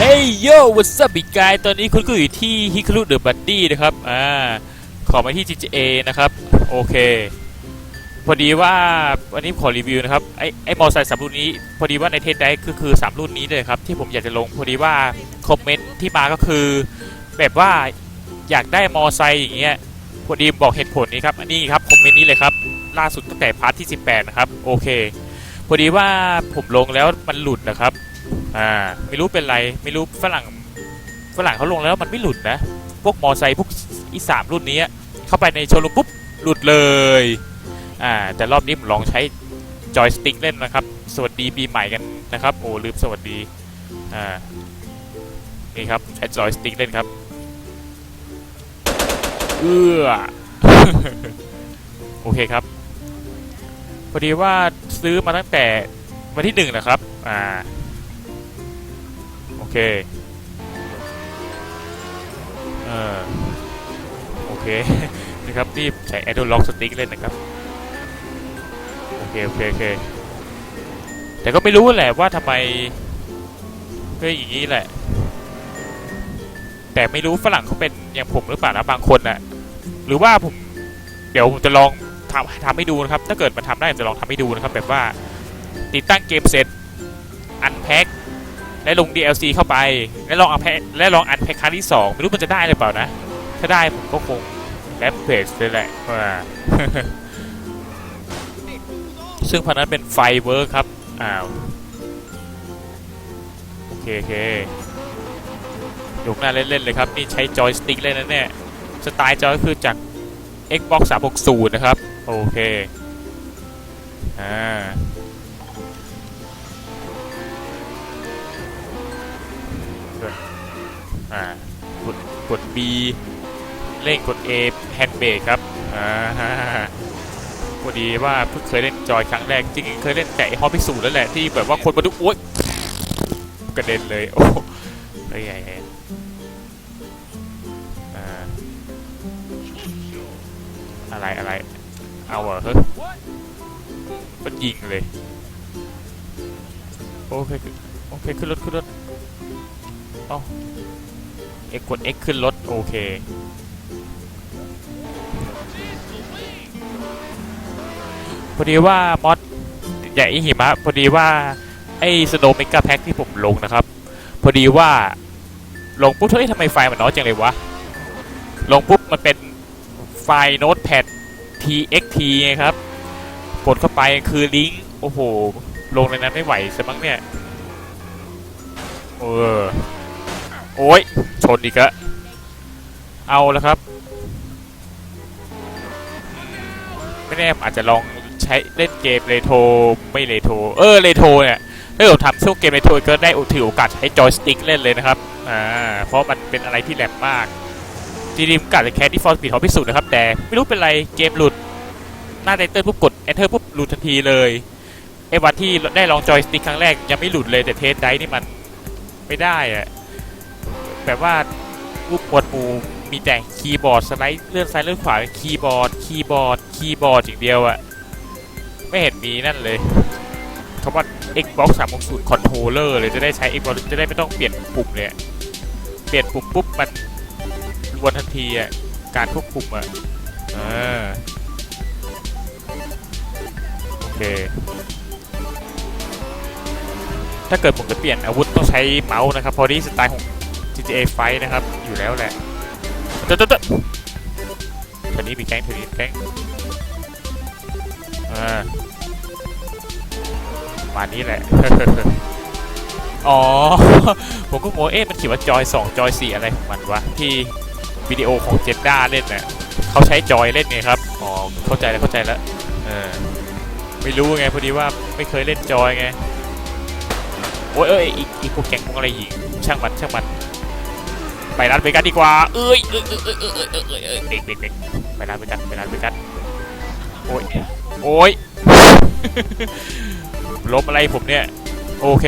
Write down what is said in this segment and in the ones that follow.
เฮ้ยโย่ what's up big guy ตอนนี้คุณก็อยู่ที่ฮิค a รุเดอะบัดดี้นะครับ อ่า ขอมาที่ GTA นะครับ โอเค พอดีว่าวันนี้ขอรีวิวนะครับ ไอไอมอไซค์สามรุ่นนี้ พอดีว่าในเทสได้ก็คือสามรุ่นนี้เลยครับ ที่ผมอยากจะลง พอดีว่าคอมเมนต์ที่มาก็คือ แบบว่าอยากได้มอไซค์อย่างเงี้ย พอดีบอกเหตุผลนี้ครับ อันนี้ครับคอมเมนต์นี้เลยครับ ล่าสุดตั้งแต่พาร์ทที่ 18 นะครับ โอเค พอดีว่าผมลงแล้วมันหลุดนะครับ อ่าไม่รู้เป็นไรไม่รู้ฝรั่งฝรั่งเขาลงแล้วมันไม่หลุดนะ พวกมอไซค์พวกอีสามรุ่นนี้เข้าไปในโชว์รูมปุ๊บหลุดเลยอ่าแต่รอบนี้ผมลองใช้จอยสติ๊กเล่นนะครับ สวัสดีปีใหม่กันนะครับ โอ้ลืมสวัสดีอ่านี่ครับใช้จอยสติ๊กเล่นครับเอื้อโอเคครับพอดีว่าซื้อมาตั้งแต่วันที่หนึ่งนะครับ อ่า เคเออโอเคนะครับที่ใช้ a d o Lock Stick เล่นนะครับโอเคโอเคโอเคแต่ก็ไม่รู้แหละว่าทำไมก็อย่างนี้แหละ แต่ไม่รู้ฝรั่งเขาเป็นอย่างผมหรือเปล่านะบางคนน่ะหรือว่าผมเดี๋ยวผมจะลองทำทำให้ดูนะครับ ถ้าเกิดมันทำได้ผมจะลองทำให้ดูนะครับ แบบว่าติดตั้งเกมเสร็จอันแพ็ค และลง DLC เข้าไป และลองอันแพ็คและลองอันแพ็คครั้งที่ 2 ไม่รู้มันจะได้หรือเปล่านะ ถ้าได้ผมก็คงแรปเพจเลยแหละว่าซึ่งพันนั้นเป็นไฟเวิร์คครับ อ้าว โอเคโอเคยกหน้าเล่น ๆ เลยครับ นี่ใช้จอยสติ๊กเล่นนะเนี่ย สไตล์จอยคือจาก Xbox 360 นะครับ โอเค อ่า อ่ากดกด B เล่นกด A แฮนด์เบรกครับอ่าพอดีว่าเพิ่งเคยเล่นจอยครั้งแรกจริงๆเคยเล่นแต่ฮอปพิสูจน์แล้วแหละที่แบบว่าคนมาดูโอ๊ยกระเด็นเลยโอ้ยใหญ่อ่าอะไรอะไร เอาเหรอเฮ้ยมันยิงเลย โอเค โอเค ขึ้นรถ ขึ้นรถ X กด X ขึ้นรถโอเค พอดีว่ามอดใหญ่หิมะ พอดีว่าไอ้สโนว์เมกาแพ็กที่ผมลงนะครับ พอดีว่าลงปุ๊บเฮ้ยทำไมไฟล์มันน้อยจังเลยวะ ลงปุ๊บมันเป็นไฟล์โน้ตแพด txt ไงครับ กดเข้าไปคือลิงก์โอ้โห ลงในนั้นไม่ไหวซะมั้งเนี่ย เออ โอ้ย ชนอีกอะเอาแล้วครับ ไม่แน่อาจจะลองใช้เล่นเกมเรโทรไม่เรโทรเออเรโทรเนี่ยถ้าเกิดทำช่วงเกมเรโทรก็ได้ถือโอกาสใช้จอยสติ๊กเล่นเลยนะครับอ่าเพราะมันเป็นอะไรที่แหลมมากจริงๆผมกะจะแคสที่ฟอร์สปีดเขาพิสูจน์นะครับ แต่ไม่รู้เป็นไรเกมหลุด หน้าไตเติ้ลปุ๊บกด enter ปุ๊บหลุดทันทีเลยไอ้วันที่ได้ลองจอยสติ๊กครั้งแรกยังไม่หลุดเลยแต่เทสได้นี่มันไม่ได้อะ แบบว่ารูปหมวดหมู่มีแต่คีย์บอร์ดสไลด์เลื่อนซ้ายเลื่อนขวาคีย์บอร์ดคีย์บอร์ดคีย์บอร์ดอย่างเดียวอะไม่เห็นมีนั่นเลยคำว่า Xbox 360 Controller เลยจะได้ใช้ Xbox จะได้ไม่ต้องเปลี่ยนปุ่มเลยเปลี่ยนปุ่มปุ๊บมันรวนทันทีอะการควบคุมอะอโอเค ถ้าเกิดผมจะเปลี่ยนอาวุธต้องใช้เมาส์นะครับเพอดีสไตล์ของ GTA ไฟนะครับ อยู่แล้วแหละเต๊ะเต๊ะเทอนี้มีแก๊งเทอนี้แก๊งอ่ามานี้แหละ อ๋อ ผมก็งงเอ๊ะมันเขียนว่าจอย 2 จอย 4 อะไรของมันวะ ที่วิดีโอของเจด้าเล่นน่ะเขาใช้จอยเล่นไงครับ อ๋อ เข้าใจแล้วเข้าใจแล้วเออไม่รู้ไงพอดีว่าไม่เคยเล่นจอยไงโอ้ยเอ้ยอีกอีกพวกแก๊งพวกอะไรอีกช่างมันช่างมัน ไปร้านเบกันดีกว่า เอ้ยเอ้ยเอ้ยเอ้ยเอ้ยเอ้ยเอ้ยเอ้ยเด็กเด็กเด็กไปร้านเบกันไปร้านเบกันโอ้ยโอ้ยล้มอะไรผมเนี่ย โอเค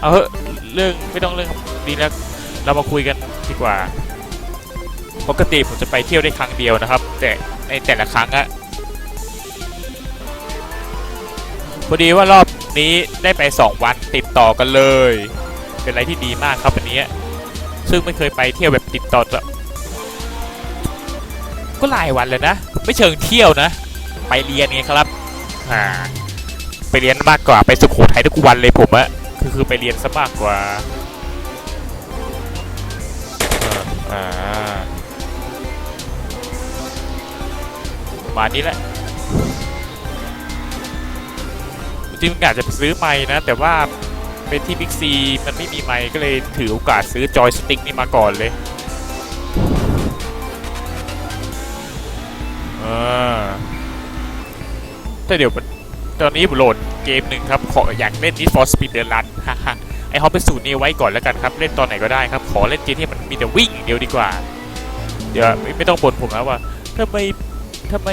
เอาเถอะเรื่องไม่ต้องเรื่องดีแล้วเรามาคุยกันดีกว่า ปกติผมจะไปเที่ยวได้ครั้งเดียวนะครับ แต่ในแต่ละครั้งอะพอดีว่ารอบนี้ได้ไป 2 วันติดต่อกันเลย เป็นอะไรที่ดีมากครับอันนี้ ซึ่งไม่เคยไปเที่ยวแบบติดต่อแบบก็หลายวันเลยนะ ไม่เชิงเที่ยวนะ ไปเรียนไงครับอ่าไปเรียนมากกว่าไปสุโขทัยทุกวันเลยผมอะคือคือไปเรียนซะมากกว่าอ่าประมาณนี้แหละจริงๆอยากจะซื้อไม้นะ แต่ว่า เป็นที่บิ๊กซีมันไม่มีไม้ก็เลยถือโอกาสซื้อจอยสติ๊กนี่มาก่อนเลยอ่าแต่เดี๋ยวตอนนี้โหลดเกมหนึ่งครับ ขออยากเล่น Need for Speed The Run ฮ่าฮ่าไอฮอปไปสูตรนี้ไว้ก่อนแล้วกันครับ เล่นตอนไหนก็ได้ครับ ขอเล่นเกมที่มันมีแต่วิ่งเดียวดีกว่า เดี๋ยวไม่ไม่ต้องบ่นผมนะว่าทำไมทำไม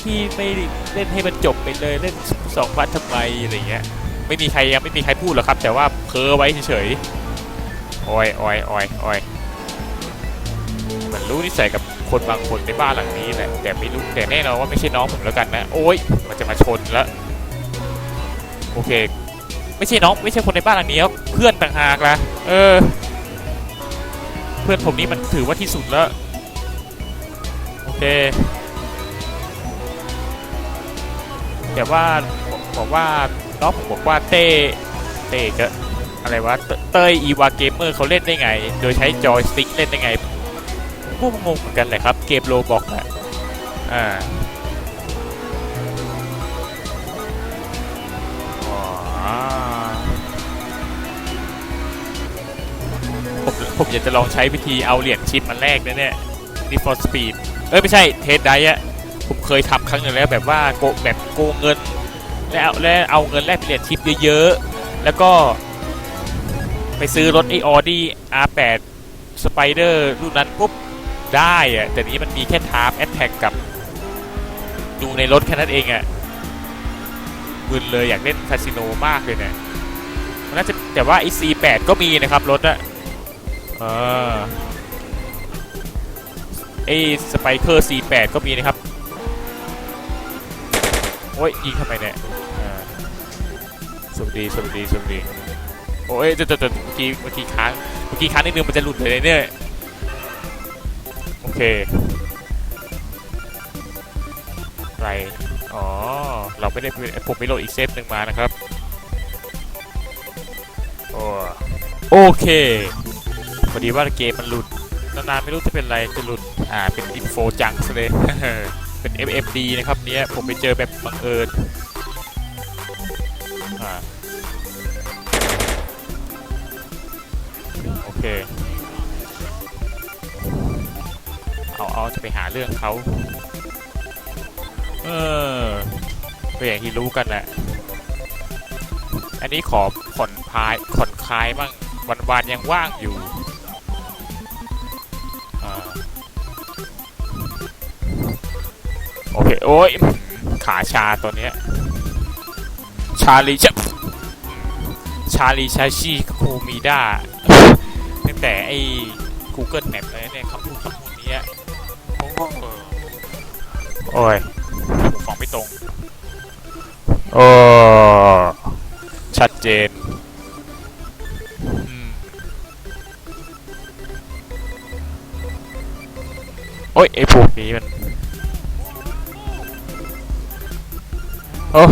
พี่ไม่เล่นให้มันจบไปเลยเล่นสองวันทำไมอะไรเงี้ย ไม่มีใครยังไม่มีใครพูดหรอกครับ แต่ว่าเพ้อไว้เฉยๆโอ้ยโอ้ยโอ้ยโอ้ยมันรู้นิสัยกับคนบางคนในบ้านหลังนี้แหละแต่ไม่รู้แต่แน่นอนว่าไม่ใช่น้องผมแล้วกันนะ โอ้ยมันจะมาชนแล้วโอเค ไม่ใช่น้องไม่ใช่คนในบ้านหลังนี้เพื่อนต่างหากละเออ เพื่อนผมนี่มันถือว่าที่สุดแล้วโอเคแต่ว่าบอกว่า น้องผมบอกว่าเต้เต้ก็อะไรวะเต้ยอีวาเกมเมอร์เขาเล่นได้ไง โดยใช้จอยสติ๊กเล่นได้ไงพวกงงเหมือนกันเลยครับ เกมโลบอกอะอ่าผมผมอยากจะลองใช้วิธีเอาเหรียญชิปมาแลกนะเนี่ย Need for Speed เอ้ย ไม่ใช่เทสไดอะผมเคยทำครั้งหนึ่งแล้วแบบว่าโกแบบโกงเงิน แล้วแล้วเอาเงินแลกเปลี่ยนชิปเยอะๆ แล้วก็ไปซื้อรถไอออดี้ R8 Spider รุ่นนั้นปุ๊บได้อะแต่นี้มันมีแค่ทาร์มแอตแทกกับ ดูในรถแค่นั้นเองอะมึนเลยอยากเล่นคาสิโนมากเลยเนี่ยมันน่าจะแต่ว่าไอ C8 ก็มีนะครับรถอะเออไอสไปเคอร์ C8 ก็มีนะครับ อ้ยยิงทำไมเนี่ยสวัสดีสวัสดีสวัสดีโอ้ยจะจะจะเมื่อกี้เมื่อกี้ค้างเมื่อกี้ค้างนิดนึงมันจะหลุดเลยเนี่ยโอเคไรอ๋อเราไม่ได้ผมไม่โหลดอีกเซฟหนึ่งมานะครับโอ้โอเคพอดีว่าเกมมันหลุดนานๆไม่รู้จะเป็นไรจะหลุดอ่าเป็นอินโฟจังซะเลย เป็น MMD นะครับเนี้ยผมไปเจอแบบบังเอิญอ่าโอเค เอาเอาจะไปหาเรื่องเขาเออก็อย่างที่รู้กันแหละ อันนี้ขอผ่อนพายผ่อนคลายบ้างวันวานยังว่างอยู่ อเค โอ้ย ขาชาตัวเนี้ย ชาลีชาชาลีชาชิโคมิด้าตั้งแต่ไอ้ Google Map เลยเนี่ยคำพูดคำพูดเนี้ยโอ้โหโอ้ยหูฟังไม่ตรง โอ้ชัดเจนอืมโอ้ยไอ้พวกนี้มัน โอ้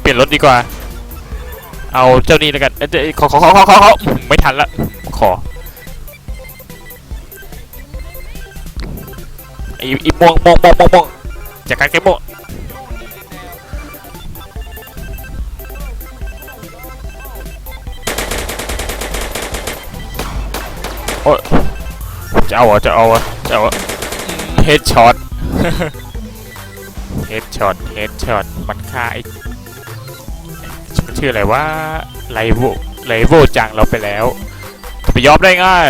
เปลี่ยนรถดีกว่า เอาเจ้านี้แล้วกันเอ้ยเอ้ยขอขอขอขอขอขอไม่ทันละขออ้ไอีม่วงม่วงม่วงม่วงม่วงจากการแก้ม่วงโอ้จะเอาเหรอจะเอาเหรอจะเอาเฮดช็อต เฮดช็อตเฮดช็อตมันฆ่าไอ้ชื่ออะไรว่าไลโวไลโวจังเราไปแล้วจะไปยอมได้ง่าย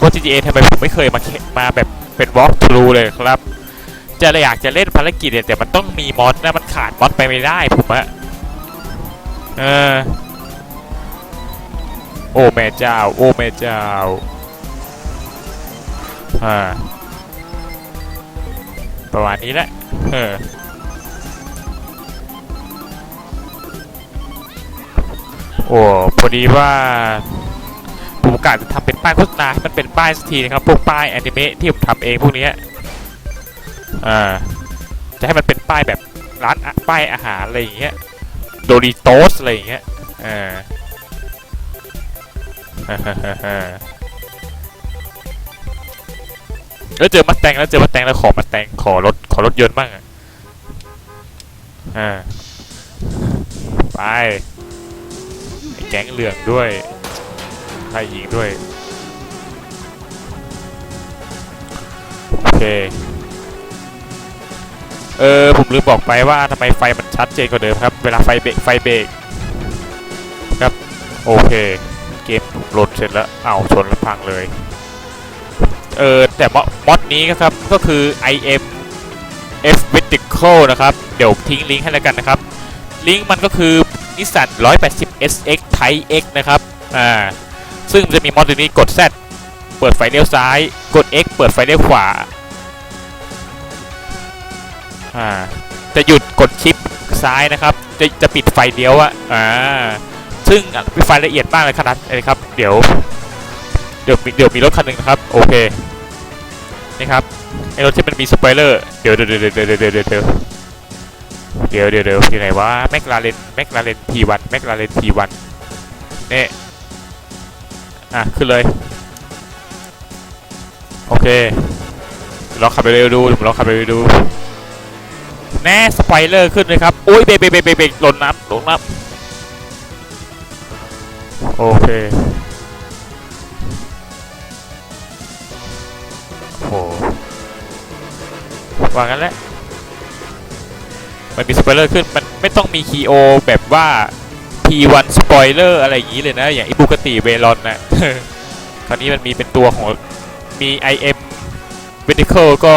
ว่า GTA ทำไมผมไม่เคยมามาแบบเป็น walk through เลยครับ จะอยากจะเล่นภารกิจเนี่ยแต่มันต้องมีมอดนะมันขาดมอดไปไม่ได้ผมอะเออโอ้แม่เจ้า โอ้แม่เจ้าอ่า ประมาณนี้แหละ เออ โอ้พอดีว่าผมกาจะทำเป็นป้ายโฆษณาให้มันเป็นป้ายสักทีนะครับพวกป้ายแอนิเมะที่ผมทำเองพวกนี้อ่าจะให้มันเป็นป้ายแบบร้านป้ายอาหารอะไรอย่างเงี้ยโดริโตสอะไรอย่างเงี้ยอ่า แล้วเจอมาแตงแล้วเจอมาแตงแล้วขอมาแตงขอรถขอรถยนต์บ้างอะอ่าไปไอแก๊งเหลืองด้วยไทยหญิงด้วย โอเค เออ ผมลืมบอกไปว่าทำไมไฟมันชัดเจนกว่าเดิมครับ เวลาไฟเบรกไฟเบรกครับ โอเค เกมถูกโหลดเสร็จแล้วอ้าวชนแล้วพังเลย เออแต่มอมดนี้ก็ครับก็คือ IM F Vertical นะครับ เดี๋ยวทิ้งลิงก์ให้แล้วกันนะครับ ลิงก์มันก็คือ Nissan 180 SX Type X นะครับอ่าซึ่งจะมีมอดตัวนี้กด Z เปิดไฟเลี้ยวซ้าย กด X เปิดไฟเลี้ยวขวาอ่าจะหยุดกดชิปซ้ายนะครับ จะจะปิดไฟเลี้ยวอะอ่าซึ่งเป็นไฟละเอียดมากเลยขนาดนี้ครับ เดี๋ยว เดี๋ยวมีเดี๋ยวมีรถคันหนึ่งนะครับ โอเคนี่ครับไอรถที่มันมีสปอยเลอร์เดี๋ยวเดี๋ยวเดี๋ยวเดี๋ยวเดี๋ยวเดี๋ยวเดี๋ยวเดี๋ยวเดี๋ยวเดี๋ยวอยู่ไหนวะแมคลาเรนแมคลาเรน P1 แมคลาเรน P1 นี่อะขึ้นเลยโอเคลองขับไปเร็วดูผมลองขับไปเร็วดูแน่สปอยเลอร์ขึ้นเลยครับโอ้ยเบรกเบรกเบรกเบรกเบรกหล่นน้ำหล่นน้ำโอเค ว่างั้นแหละมันมีสปอยเลอร์ขึ้น มันไม่ต้องมีคีโอแบบว่า P1 สปอยเลอร์อะไรอย่างนี้เลยนะ อย่างอิบุกติเวลอนนะคราวนี้มันมีเป็นตัวของมี IM Vertical ก็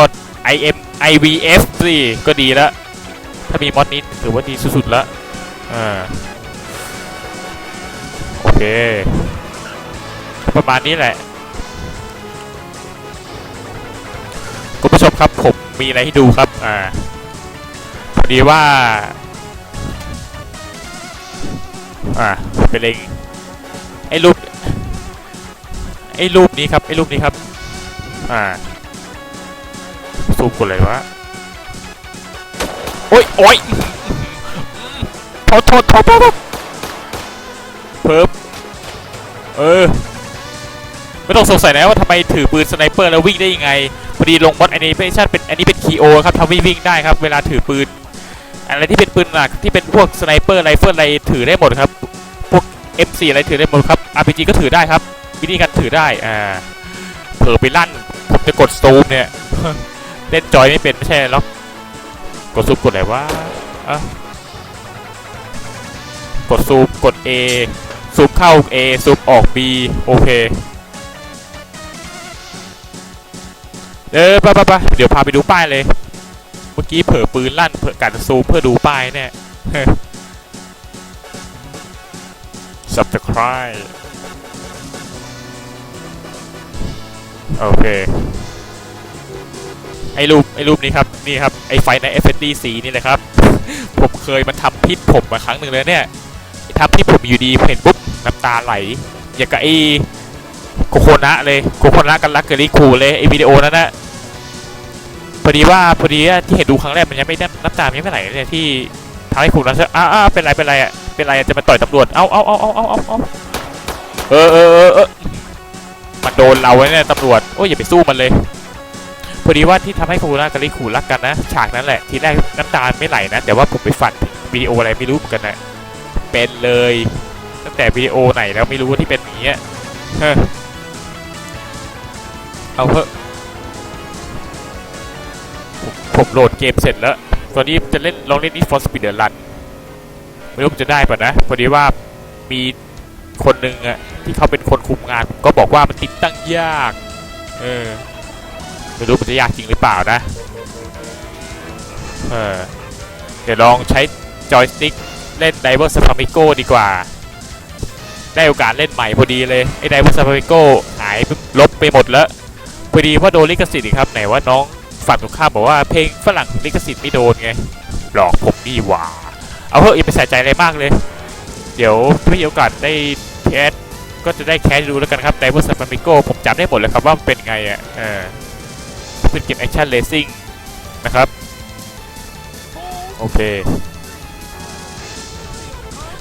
IM IVF สิก็ดีล้วถ้ามีมอดนี้ถือว่าดีสุดๆล้วอ่าโอเค ประมาณนี้แหละ มีอะไรให้ดูครับ อ่า พอดีว่า อ่า เป็นเองไอ้รูป ไอ้รูปนี้ครับ ไอ้รูปนี้ครับ อ่าซูมกันเลยวะ โอ้ยโอ้ยโทษโทษโทษโทษโทษเพิ่มเออ ไม่ต้องสงสัยนะว่าทำไมถือปืนสไนเปอร์แล้ววิ่งได้ยังไงพอดีลงมอดแอนิเมชันเป็นอันนี้เป็นคีโอครับทำให้วิ่งได้ครับเวลาถือปืนอะไรที่เป็นปืนหนักที่เป็นพวกสไนเปอร์ไรเฟิลอะไรถือได้หมดครับ พวก M4 อะไรถือได้หมดครับ RPG ก็ถือได้ครับ วิธีการถือได้อ่าเผลอไปลั่นผมจะกดซูมเนี่ยเล่นจอยไม่เป็นไม่ใช่หรอกกดซูมกดไหนวะอะกดซูมกด A ซูมเข้า A ซูมออก B โอเค เออไปไปไปเดี๋ยวพาไปดูป้ายเลย เมื่อกี้เผลอปืนลั่นเผลอกัดซูมเพื่อดูป้ายเนี่ย subscribe โอเคไอ้รูปไอ้รูปนี้ครับนี่ครับไอ้ไฟใน FSD นี่แหละครับ ผมเคยมันทำพิษผมมาครั้งหนึ่งเลยเนี่ยทำพิษผมอยู่ดีเห็นปุ๊บน้ำตาไหลอย่างกับไอ้โคโคนะเลยโคโคนะกันรักเกอริคูเลยไอ้วิดีโอนั้นนะ พอดีว่าพอดีที่เห็นดูครั้งแรกมันยังไม่ได้น้ำตามันยังไม่ไหลเลยที่ทำให้คุณนะอ้าอ้าเป็นไรเป็นไรอะเป็นไรจะมาต่อยตำรวจเอ้าเอาเอาเอาเอาเอาเอาเออเออเออเออมันโดนเราไว้เนี่ยตำรวจโอ้ยอย่าไปสู้มันเลยพอดีว่าที่ทำให้คูร่ากับลิคูรักกันนะ ฉากนั้นแหละ ทีแรกน้ำตาไม่ไหลนะ แต่ว่าผมไปฝันวิดีโออะไรไม่รู้เหมือนกันนะเป็นเลย ตั้งแต่วิดีโอไหนแล้วไม่รู้ว่าที่เป็นอย่างเงี้ยเอเอาเถอะ ผมโหลดเกมเสร็จแล้ว ตอนนี้จะเล่นลองเล่น Need for Speed The Run ไม่รู้จะได้ปะนะ พอดีว่ามีคนหนึ่งอะที่เขาเป็นคนคุมงานผมก็บอกว่ามันติดตั้งยาก เออ ไม่รู้มันจะยากจริงหรือเปล่านะ เออ เดี๋ยวลองใช้จอยสติ๊กเล่น d i v e r s p a m i g o ดีกว่า ได้โอกาสเล่นใหม่พอดีเลย ไอ้ d i v e r s p a m i g o หายลบไปหมดแล้ว พอดีว่าโดนลิขสิทธิ์ครับไหนว่าน้อง ฝั่งตรงข้ามบอกว่าเพลงฝรั่งลิขสิทธิ์ไม่โดนไง หลอกผมนี่หว่า เอาเถอะอย่าไปใส่ใจอะไรมากเลย เดี๋ยวถ้ามีโอกาสได้แคสก็จะได้แคสดูแล้วกันครับไดเวอร์ซันมิโกผมจำได้หมดเลยครับว่ามันเป็นไงอะเออเป็นเกมแอคชั่นเลสซิ่งนะครับ โอเค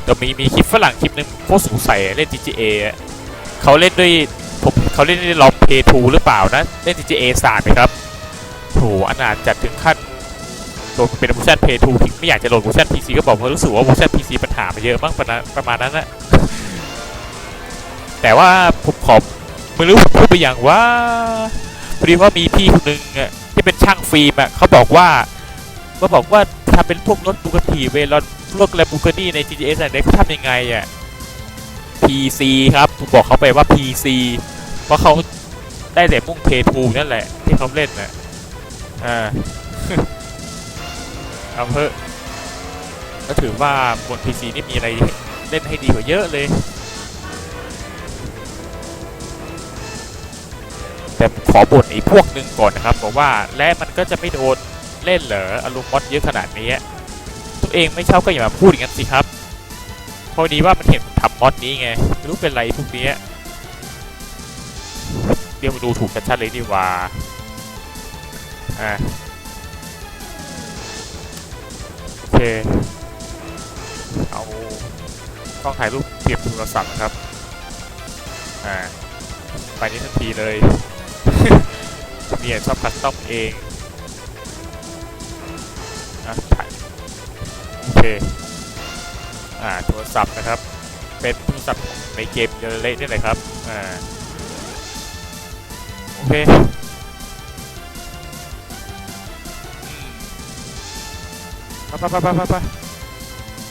แต่มีมีคลิปฝรั่งคลิปหนึงโคตรสงสัยเล่น GTA เขาเล่นด้วยผมเขาเล่นด้วยลอมเพย์ทูหรือเปล่านะ เล่น GTA สามไหมครับ โถอนาจจัดถึงขั้นโหลดเป็นเวอร์ชันเพย์ทูไม่อยากจะโหลดเวอร์ชัน PC ก็บอกว่ารู้สึกว่าเวอร์ชัน PC ปัญหามันเยอะมากประมาณประมาณนั้นนะแต่ว่าผมขอไม่รู้ผมพูดไปอย่างว่าพอดีว่ามีพี่คนหนึ่งอะที่เป็นช่างฟิล์มอะเขาบอกว่าเขาบอกว่าทำเป็นพวกรถบูกติเวลอนพวกแลมบูกนี่ใน GTA เนี่ยเขาทำยังไงอะ PC ครับผมบอกเขาไปว่า PC เพราะเขาได้แต่มุ่งเพย์ทูนั่นแหละ ที่เขาเล่นน่ะ อ่าเอาเถอะก็ถือว่าบน PC นี่มีอะไรเล่นให้ดีกว่าเยอะเลย แต่ขอบ่นไอ้พวกหนึ่งก่อนนะครับบอกว่าและมันก็จะไม่โดนเล่นเหรออารมณ์มอดเยอะขนาดนี้ ตัวเองไม่ชอบก็อย่ามาพูดอย่างนั้นสิครับพอดีว่ามันเห็นทำมอดนี้ไงไม่รู้เป็นไรพวกเนี้ยเดี๋ยวมาดูถูกชัดๆเลยดีกว่า อ่าโอเค เอากล้องถ่ายรูปเตรียมโทรศัพท์นะครับ อ่า ไปนี้ทันทีเลยเนี่ยชอบคัสตอมเองอะถ่ายโอเค อ่า โทรศัพท์นะครับ เป็นโทรศัพท์ในเกมเดลเลนี่แหละครับ อ่า โอเค ไปไปไปไปไปไป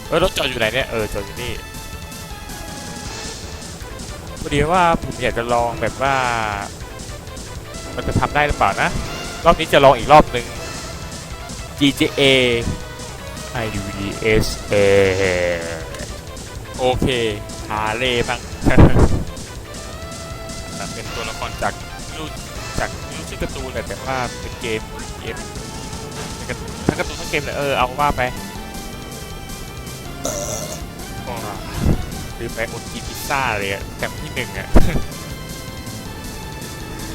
เออรถจอดอยู่ไหนเนี่ย เออจอดอยู่นี่พอดีว่าผมอยากจะลองแบบว่า มันจะทำได้หรือเปล่านะ รอบนี้จะลองอีกรอบหนึ่ง GTA IDS A โอเคฮาเล่บ้างอะเป็นตัวละครจากรุ่นจากรุ่นชื่อการ์ตูนแหละแต่ว่าเป็นเกมเกม เป็นการ์ทั้งการ์ตูนทั้งเกมเลยเออเอาว่าไปก็ลืมไปอดกินพิซซ่าเลยอะแต่ที่หนึ่งอะ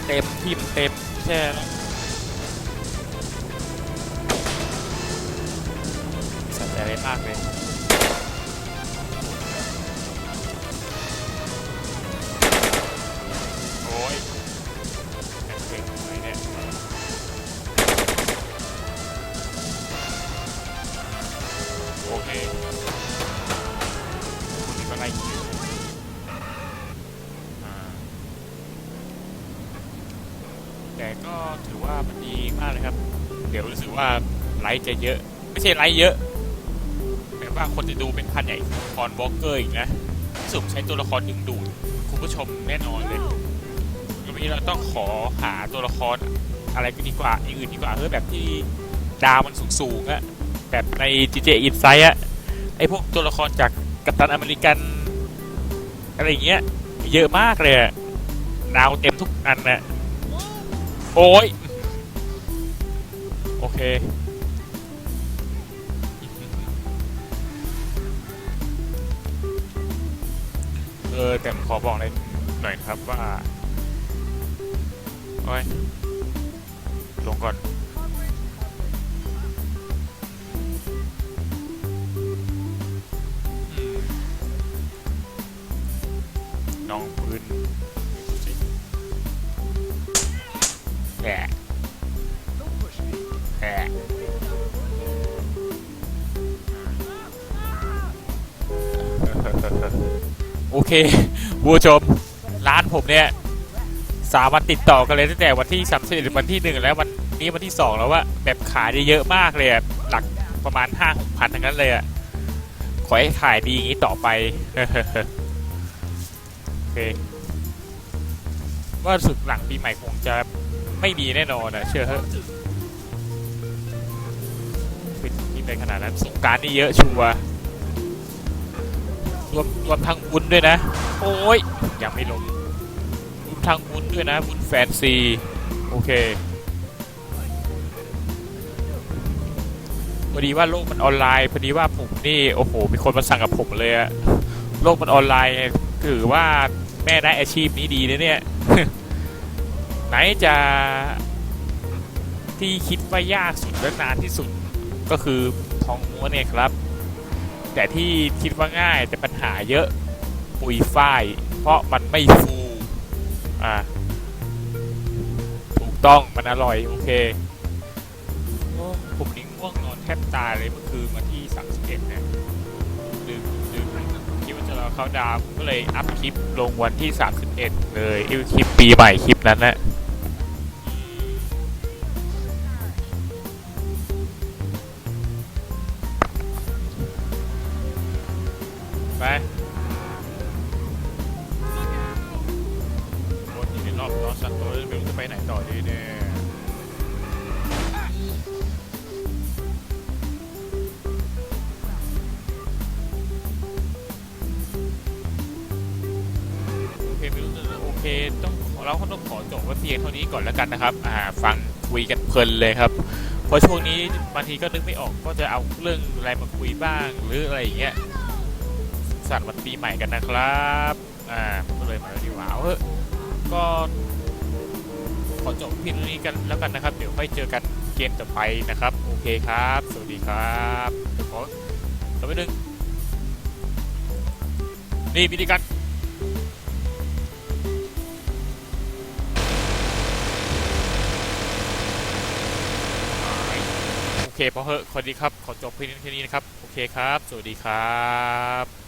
เต็มที่มันเต็มใช่แล้วใส่ใจอะไรมากเลย ลค์จะเยอะ ไม่ใช่ไลค์เยอะแต่ว่าคนจะดูเป็นพันใหญ่คอนวอลเกอร์อีกนะสุดใช้ตัวละครดึงดูดคุณผู้ชมแน่นอนเลยวันนี้เราต้องขอหาตัวละครอะไรก็ดีกว่าอื่นดีกว่าเพื่อแบบที่ดาวมันสูงๆอะแบบใน GTA Insight อะไอพวกตัวละครจากกัปตันอเมริกัน อะไรอย่างเงี้ย เยอะมากเลยดาวเต็มทุกอันนะโอ้ย โอเค ออแต่ขอบอกเลยหน่อยครับว่าโอ้ยลงก่อนน้องพื้นแหะแหะ โอเคผู้ชมร้านผมเนี่ยสามวันติดต่อกันเลยตั้งแต่วันที่สามสิบวันที่หนึ่งแล้ววันนี้วันที่สองแล้วว่าแบบขายได้เยอะมากเลยอะหลักประมาณห้าหกพันทั้งนั้นเลยอะขอให้ขายดีอย่างนี้ต่อไปโอเคว่าสึกหลังปีใหม่คงจะไม่มีแน่นอนอะเชื่อเถอะปิดที่ไปขนาดนั้นสงการนี่เยอะชัวร์ วมรวมทั้งบุญด้วยนะ โอ้ยยังไม่ลงรวมทางวุ้นด้วยนะวุ้นแฟนซีโอเคพอดีว่าโลกมันออนไลน์พอดีว่าผมนี่โอ้โหมีคนมาสั่งกับผมเลยอะโลกมันออนไลน์ถือว่าแม่ได้อาชีพนี้ดีนะเนี่ยไหนจะที่คิดว่ายากสุดและนานที่สุดก็คือทองม้วนเนี่ยครับ แต่ที่คิดว่าง่ายแต่ปัญหาเยอะปุยฝ้าย เพราะมันไม่ฟูอ่าถูกต้องมันอร่อย โอเคผมนี่ง่วงนอนแทบตายเลยเมื่อคืนวันที่31เนี่ยลืมลืมคิดว่าจะรอเขาดาวผมก็เลยอัพคลิปลงวันที่31เลยไอ้คลิปปีใหม่คลิปนั้นนะไป ก่อนแล้วกันนะครับอ่าฟังคุยกันเพลินเลยครับเพราะช่วงนี้บางทีก็นึกไม่ออกก็จะเอาเรื่องอะไรมาคุยบ้างหรืออะไรอย่างเงี้ยสัตว์วันปีใหม่กันนะครับอ่าก็เลยมาดีกว่าเออก็ขอจบเพียงนี้กันแล้วกันนะครับ เดี๋ยวค่อยเจอกันเกมต่อไปนะครับ โอเคครับ สวัสดีครับเดี๋ยวขอต่อไปหนึ่งนี่วิธีการ เคพอเหอะคนดีครับ ขอจบเพียงเท่านี้นะครับ โอเคครับ สวัสดีครับ